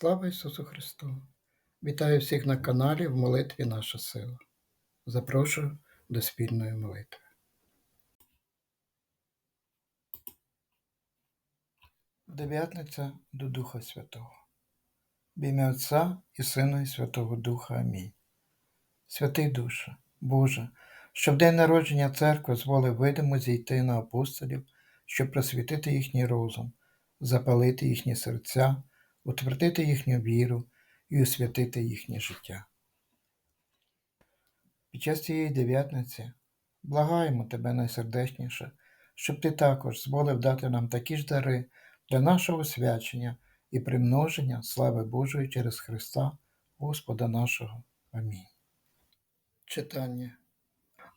Слава Ісусу Христу! Вітаю всіх на каналі в молитві Наша сила. Запрошую до спільної молитви. Дев'ятниця до Духа Святого. В ім'я Отця і Сина і Святого Духа. Амінь. Святий Душе, Боже, що в день народження церкви зволив видимо зійти на апостолів, щоб просвітити їхній розум, запалити їхні серця, утвердити їхню віру і освятити їхнє життя. Під час цієї дев'ятниці благаємо тебе найсердечніше, щоб ти також зволив дати нам такі ж дари для нашого свячення і примноження слави Божої через Христа, Господа нашого. Амінь. Читання.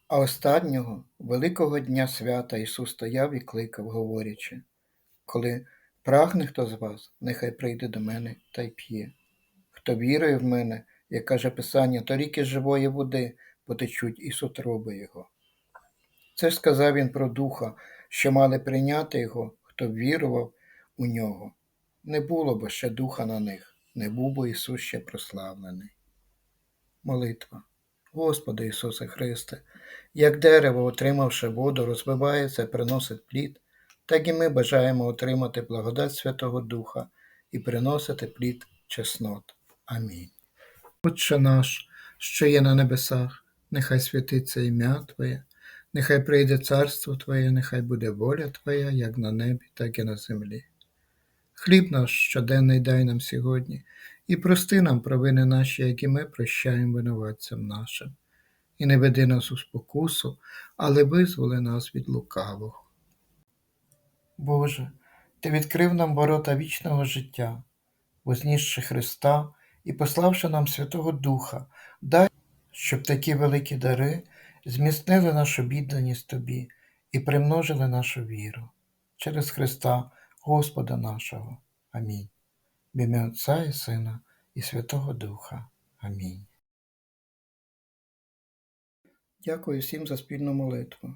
А останнього великого дня свята Ісус стояв і кликав, говорячи, коли прагне хто з вас, нехай прийде до мене та й п'є. Хто вірує в мене, як каже Писання, то ріки живої води потечуть із утроби Його. Це ж сказав він про Духа, що мали прийняти Його, хто вірував у нього. Не було б ще духа на них, не був би Ісус ще прославлений. Молитва. Господи Ісусе Христе, як дерево, отримавши воду, розвивається і приносить плід, так і ми бажаємо отримати благодать Святого Духа і приносити плід чеснот. Амінь. Отче наш, що є на небесах, нехай святиться ім'я Твоє, нехай прийде царство Твоє, нехай буде воля Твоя, як на небі, так і на землі. Хліб наш щоденний дай нам сьогодні, і прости нам провини наші, як і ми прощаємо винуватцям нашим. І не веди нас у спокусу, але визволи нас від лукавого. Боже, Ти відкрив нам ворота вічного життя, вознісши Христа і пославши нам Святого Духа, дай, щоб такі великі дари зміцнили нашу відданість Тобі і примножили нашу віру. Через Христа, Господа нашого. Амінь. В ім'я Отця і Сина і Святого Духа. Амінь. Дякую всім за спільну молитву.